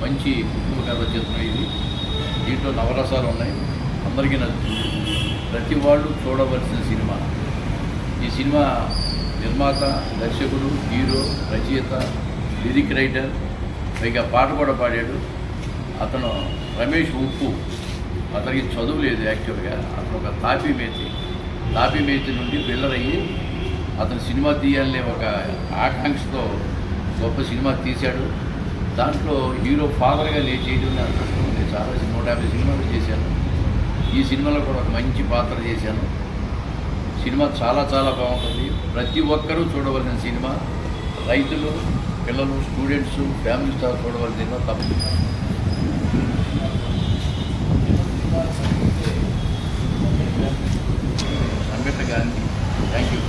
మంచి కుటుంబ కథ చిత్రం ఇది. దీంట్లో నవరసాలు ఉన్నాయి. అందరికీ నచ్చుతుంది. ప్రతి వాళ్ళు చూడవలసిన సినిమా. ఈ సినిమా నిర్మాత దర్శకుడు హీరో రచయిత లిరిక్ రైటర్ పైగా పాట కూడా పాడాడు. అతను రమేష్ ఉప్పు. అతనికి చదువు లేదు యాక్చువల్గా. అతను ఒక తాపీ మేతి తాపీ మేతి నుండి పిల్లరయ్యి అయ్యి అతను సినిమా తీయాలనే ఒక ఆకాంక్షతో గొప్ప సినిమా తీశాడు. దాంట్లో హీరో ఫాదర్గా నేను చేయడం నా అదృష్టం ఉంది. చాలా నూట యాభై సినిమాలు చేశాను. ఈ సినిమాలో కూడా ఒక మంచి పాత్ర చేశాను. సినిమా చాలా చాలా బాగుంటుంది. ప్రతి ఒక్కరూ చూడవలసిన సినిమా. రైతులు పిల్లలు స్టూడెంట్స్ ఫ్యామిలీస్తో చూడవలసిన సినిమా తప్ప Ambedkar Gandhi thank you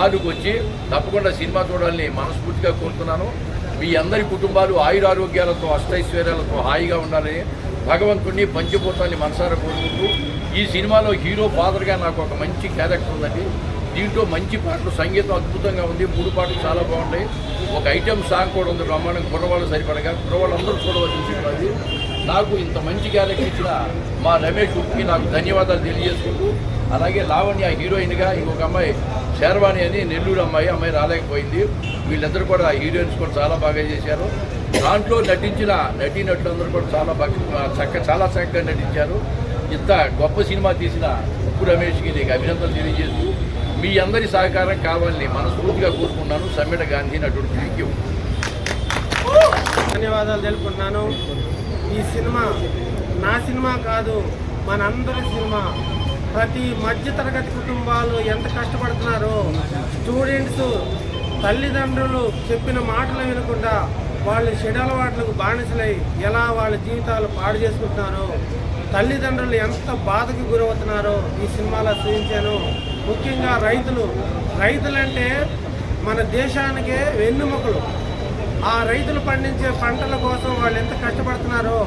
హాలుకు వచ్చి తప్పకుండా సినిమా చూడాలని మనస్ఫూర్తిగా కోరుతున్నాను. మీ అందరి కుటుంబాలు ఆయురారోగ్యాలతో అష్టైశ్వర్యాలతో హాయిగా ఉండాలని భగవంతుడిని పంచభూతాన్ని మనసారా కోరుకుంటూ ఈ సినిమాలో హీరో ఫాదర్గా నాకు ఒక మంచి క్యారెక్టర్ ఉందండి. దీంట్లో మంచి పాటలు సంగీతం అద్భుతంగా ఉంది. మూడు పాటలు చాలా బాగున్నాయి ఒక ఐటెం సాంగ్ కూడా ఉంది బ్రహ్మాండం కుర్రవాళ్ళు సరిపడగా. కుర్రవాళ్ళందరూ చూడవలసిన సినిమా అది. నాకు ఇంత మంచి క్యారెక్టర్ ఇచ్చిన మా రమేష్ ఉప్కి నాకు ధన్యవాదాలు తెలియజేసుకుంటూ అలాగే లావణ్య హీరోయిన్గా ఇంకొక అమ్మాయి శర్వాణి అని నెల్లూరు అమ్మాయి అమ్మాయి రాలేకపోయింది. వీళ్ళందరూ కూడా హీరోయిన్స్ కూడా చాలా బాగా చేశారు. దాంట్లో నటించిన నటీనటులందరూ కూడా చాలా బాగా చక్క చాలా చక్కగా నటించారు. ఇంత గొప్ప సినిమా తీసిన ఉప్పు రమేష్కి నీకు అభినందనలు తెలియజేస్తూ మీ అందరి సహకారం కావాలని మనస్ఫూర్తిగా కోరుకున్నాను సమ్మెట గాంధీ నటుడు. థ్యాంక్ యూ ధన్యవాదాలు తెలుపుకుంటున్నాను. ఈ సినిమా నా సినిమా కాదు మనందరి సినిమా. ప్రతి మధ్యతరగతి కుటుంబాలు ఎంత కష్టపడుతున్నారో స్టూడెంట్స్ తల్లిదండ్రులు చెప్పిన మాటలు వినకుండా వాళ్ళు చెడు అలవాట్లకు బానిసలై ఎలా వాళ్ళ జీవితాలు పాడు చేసుకుంటున్నారో తల్లిదండ్రులు ఎంత బాధకు గురవుతున్నారో ఈ సినిమాలో చూపించాను. ముఖ్యంగా రైతులు. రైతులంటే మన దేశానికే వెన్నుముకలు. ఆ రైతులు పండించే పంటల కోసం వాళ్ళు ఎంత కష్టపడుతున్నారో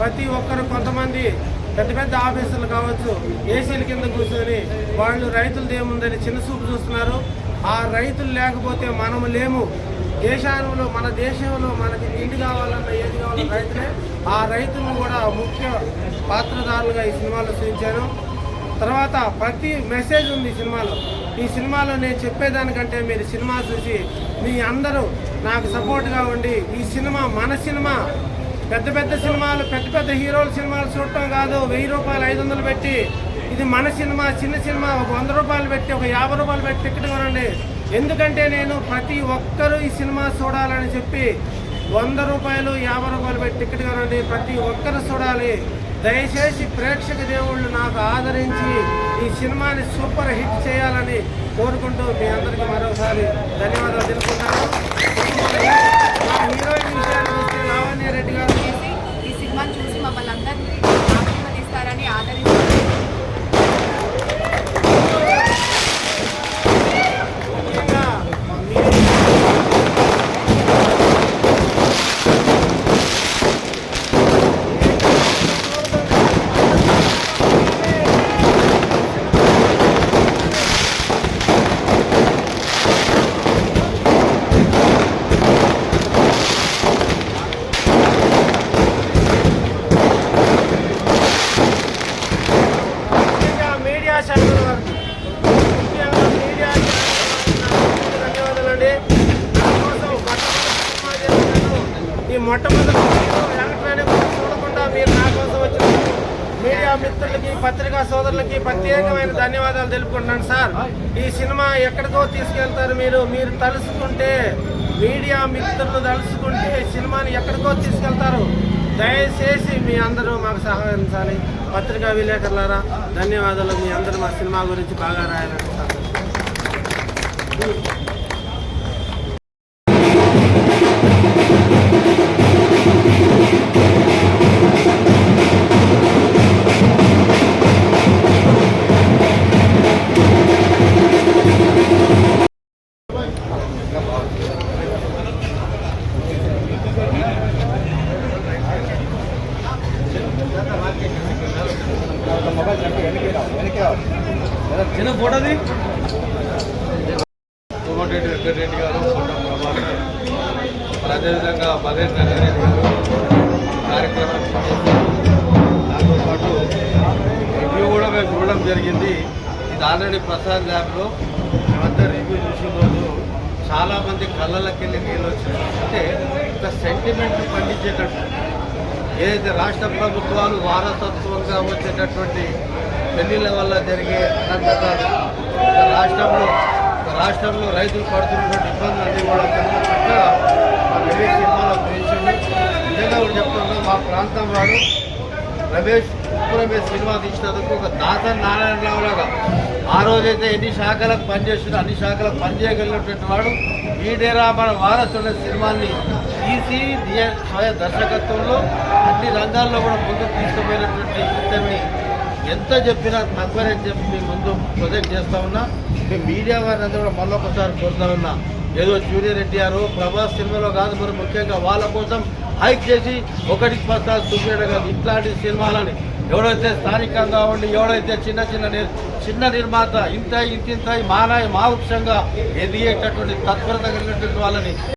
ప్రతి ఒక్కరు కొంతమంది పెద్ద పెద్ద ఆఫీసులు కావచ్చు ఏసీల కింద కూర్చొని వాళ్ళు రైతులది ఏముందని చిన్న చూపు చూస్తున్నారు. ఆ రైతులు లేకపోతే మనము లేము. దేశంలో మన దేశంలో మనకి తిండి కావాలన్నా ఏది కావాలన్నా రైతులే. ఆ రైతులను కూడా ముఖ్య పాత్రదారులుగా ఈ సినిమాలో చూపించాను. తర్వాత ప్రతి మెసేజ్ ఉంది ఈ సినిమాలో. ఈ సినిమాలో నేను చెప్పేదానికంటే మీరు సినిమా చూసి మీ అందరూ నాకు సపోర్ట్గా ఉండి ఈ సినిమా మన సినిమా పెద్ద పెద్ద సినిమాలు పెద్ద పెద్ద హీరోల సినిమాలు చూడటం కాదు. వెయ్యి రూపాయలు ఐదు వందలు పెట్టి ఇది మన సినిమా చిన్న సినిమా. ఒక వంద రూపాయలు పెట్టి ఒక యాభై రూపాయలు పెట్టి టికెట్ కొనండి. ఎందుకంటే నేను ప్రతి ఒక్కరూ ఈ సినిమా చూడాలని చెప్పి వంద రూపాయలు యాభై రూపాయలు పెట్టి టికెట్ కొనండి. ప్రతి ఒక్కరు చూడాలి. దయచేసి ప్రేక్షక దేవుళ్ళు నాకు ఆదరించి ఈ సినిమాని సూపర్ హిట్ చేయాలని కోరుకుంటూ మీ అందరికీ మరోసారి ధన్యవాదాలు తెలుపుకుంటాను మొట్టమొదటి మీరు చూడకుండా మీరు నా కోసం వచ్చినందుకు మీడియా మిత్రులకి పత్రికా సోదరులకి ప్రత్యేకమైన ధన్యవాదాలు తెలుపుకుంటున్నాను సార్. ఈ సినిమా ఎక్కడికో తీసుకెళ్తారు మీరు. మీరు తలుసుకుంటే మీడియా మిత్రులు తలుసుకుంటే సినిమాని ఎక్కడికో తీసుకెళ్తారు. దయచేసి మీ అందరూ మాకు సహకరించాలి పత్రికా విలేకరులారా ధన్యవాదాలు. మీ అందరూ మా సినిమా గురించి బాగా రాయాలని చిన్న ఫోటోది కోమటిరెడ్డి వెంకటరెడ్డి గారు ఫోటో ప్రభాకర్. మరి అదేవిధంగా మదేష్ రంగారెడ్డి గారు కార్యక్రమం చేశారు. దాంతో పాటు రివ్యూ కూడా మేము చూడడం జరిగింది. ఇది ఆల్రెడీ ప్రసాద్ ల్యాబ్లో మేమంతా రివ్యూ చూసిన రోజు చాలామంది కళ్ళకి వెళ్ళి నీళ్ళు వచ్చినాయి అంటే ఒక సెంటిమెంట్ పండించేటట్టు. ఏదైతే రాష్ట్ర ప్రభుత్వాలు వారసత్వంగా వచ్చేటటువంటి పెళ్ళిళ్ళ వల్ల జరిగే అనంతరాలు రాష్ట్రంలో రాష్ట్రంలో రైతులు పడుతున్నటువంటి ఇబ్బందులన్నీ కూడా చక్కగా రమేష్ సినిమాలో పెంచింది నిజంగా చెప్తున్నా మా ప్రాంతం వాడు రమేష్ ఉప్పు రమేష్ సినిమా తీసినందుకు ఒక దాత నారాయణరావు లాగా ఆ రోజైతే ఎన్ని శాఖలకు పనిచేస్తున్నా అన్ని శాఖలకు పనిచేయగలిగినటువంటి వాడు. ఈ డేరా మన వారసుల సినిమాని తీసి స్వయ దర్శకత్వంలో అన్ని రంగాల్లో కూడా ముందుకు తీసుకుపోయినటువంటి ఇద్దరిని ఎంత చెప్పినా తక్కువనే చెప్పి మీ ముందు ప్రొజెక్ట్ చేస్తా ఉన్నా. మీ మీడియా వారిని అందరూ కూడా మళ్ళొకసారి కోరుతా ఉన్నా. ఏదో జూనియర్ ఎన్టీఆర్ ప్రభాస్ సినిమాలో కాదు మరి ముఖ్యంగా వాళ్ళ కోసం హైక్ చేసి ఒకటికి పస్తాలు చూపించడం కాదు ఇట్లాంటి సినిమాలని ఎవడైతే స్థానికంగా ఉండి ఎవడైతే చిన్న చిన్న చిన్న నిర్మాత ఇంత ఇంతింత మానాయి మా వృక్షంగా ఎదిగేటటువంటి తత్పరత కలిగినటువంటి వాళ్ళని